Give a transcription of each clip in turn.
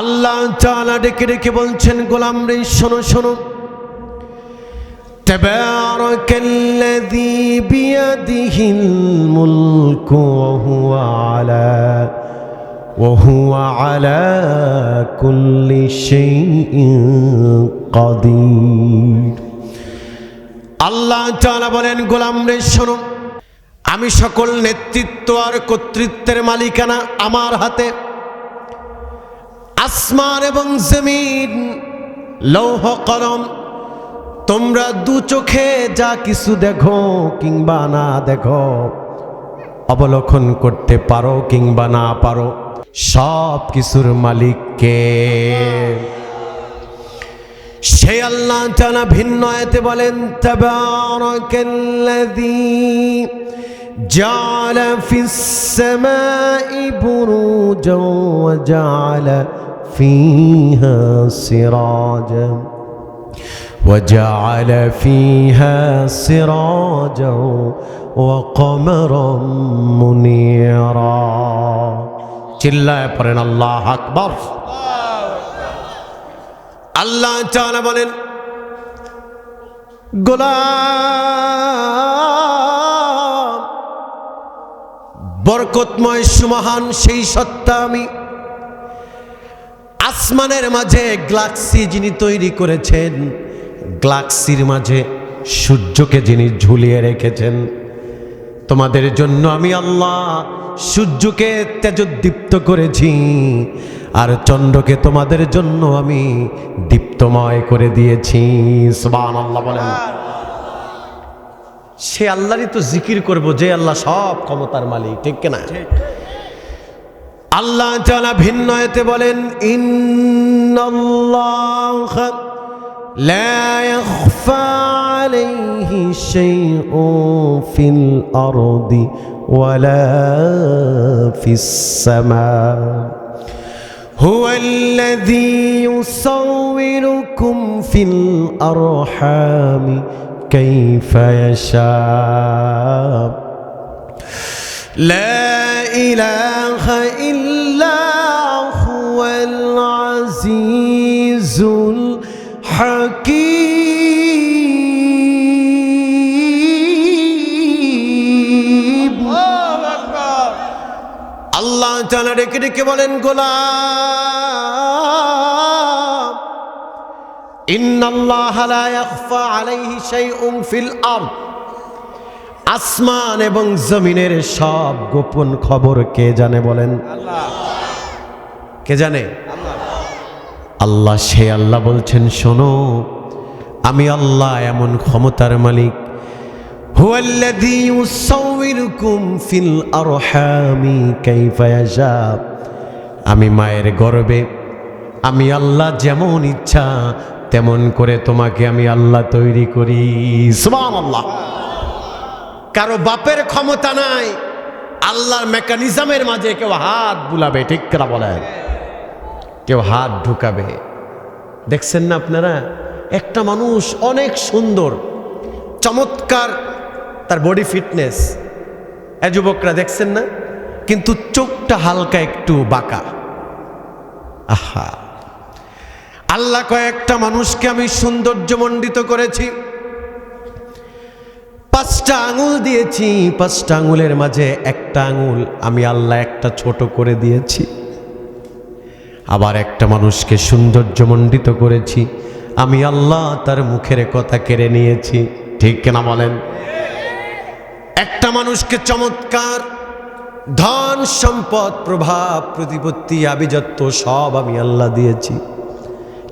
আল্লাহ চালা ডেকে ডেকে বলছেন গোলাম রে শোনো শোনো تبارك الذي بيده الملك وهو على وهو على كل شيء قدير আল্লাহ তাআলা বলেন গোলাম রে শোনো আমি সকল নেতৃত্ব আর কর্তৃত্বের মালিকানা আমার হাতে আসমান এবং জমিন, লৌহ কলম, তোমরা দু চোখে যা কিছু দেখো কিংবা না দেখো, অবলোকন করতে পারো কিংবা না পারো, সব কিছুর মালিককে। সে আল্লাহ তাআলা ভিন্ন আয়াতে বলেন ফিস সামাই বুরুজান ওয়া জাআলা ফিহা সিরাজান وجعل فيها سراجا وقمرا منيرا চিল্লায় পড়েন আল্লাহ আকবর আল্লাহ চালা বলেন গোলাম বরকতময় সুমহান সেই সত্তা আমি আসমানের মাঝে গ্লাক্সি যিনি তৈরি করেছেন গ্লাক্সির মাঝে সূর্যকে যিনি ঝুলিয়ে রেখেছেন। তোমাদের জন্য আমি আল্লাহ সূর্যকে তেজোদ্দীপ্ত করেছি, আর চন্দ্রকে তোমাদের জন্য আমি দীপ্তময় করে দিয়েছি। সুবহান আল্লাহ বলেন। সে আল্লাহরই তো জিকির করব, যে আল্লাহ সব ক্ষমতার মালিক, ঠিক কিনা? আল্লাহ তাআলা ভিন্ন এতে বলেন ইন্নাল্লাহ لا يخفى عليه شيء في الأرض ولا في السماء هو الذي يصوركم في الأرحام كيف يشاء لا إله إلا هو العزيز الحكيم আল্লাহ তাআলা ডেকে ডেকে বলেন গোলাম ইন্নাল্লাহ লা ইয়াখফা আলাইহি শাইউন ফিল আরদ আসমান এবং জমিনের সব গোপন খবর কে জানে বলেন? কে জানে? আল্লাহ সে আল্লাহ বলছেন, শোনো, আমি আল্লাহ এমন ক্ষমতার মালিক। আমি মায়ের গর্বে, আমি আল্লাহ যেমন ইচ্ছা তেমন করে তোমাকে আমি আল্লাহ তৈরি করি। সুবহানাল্লাহ। কারও বাপের ক্ষমতা নাই, আল্লাহর মেকানিজমের মাঝে কেউ হাত বুলাবে, ঠিক করা বলে কেউ হাত ঢুকাবে। দেখছেন না আপনারা? একটা মানুষ অনেক সুন্দর, চমৎকার, তার বডি ফিটনেস। এ যুবকরা দেখছেন না? কিন্তু চোখটা হালকা একটু বাঁকা। আহা! আল্লাহ কয়েকটা মানুষকে আমি সৌন্দর্যমণ্ডিত করেছি। পাঁচটা আঙুল দিয়েছি, পাঁচটা আঙুলের মাঝে একটা আঙুল আমি আল্লাহ একটা ছোট করে দিয়েছি। আবার একটা মানুষকে সৌন্দর্যমণ্ডিত করেছি, আমি আল্লাহ তার মুখের কথা কেড়ে নিয়েছি। ঠিক কেনা বলেন? একটা মানুষকে চমৎকার ধন, সম্পদ, প্রভাব, প্রতিপত্তি আবিজত্ব সব আমি আল্লাহ দিয়েছি।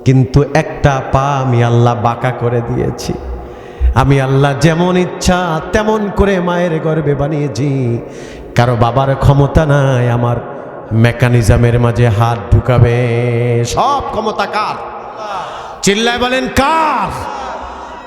কিন্তু একটা পা আমি আল্লাহ বাঁকা করে দিয়েছি। আমি আল্লাহ যেমন ইচ্ছা তেমন করে মায়ের গর্বে বানিয়েছি। কারও বাবার ক্ষমতা নাই, আমার মেকানিজমের মাঝে হাত ঢুকাবে। সব ক্ষমতা কার? চিল্লায় বলেন, কার?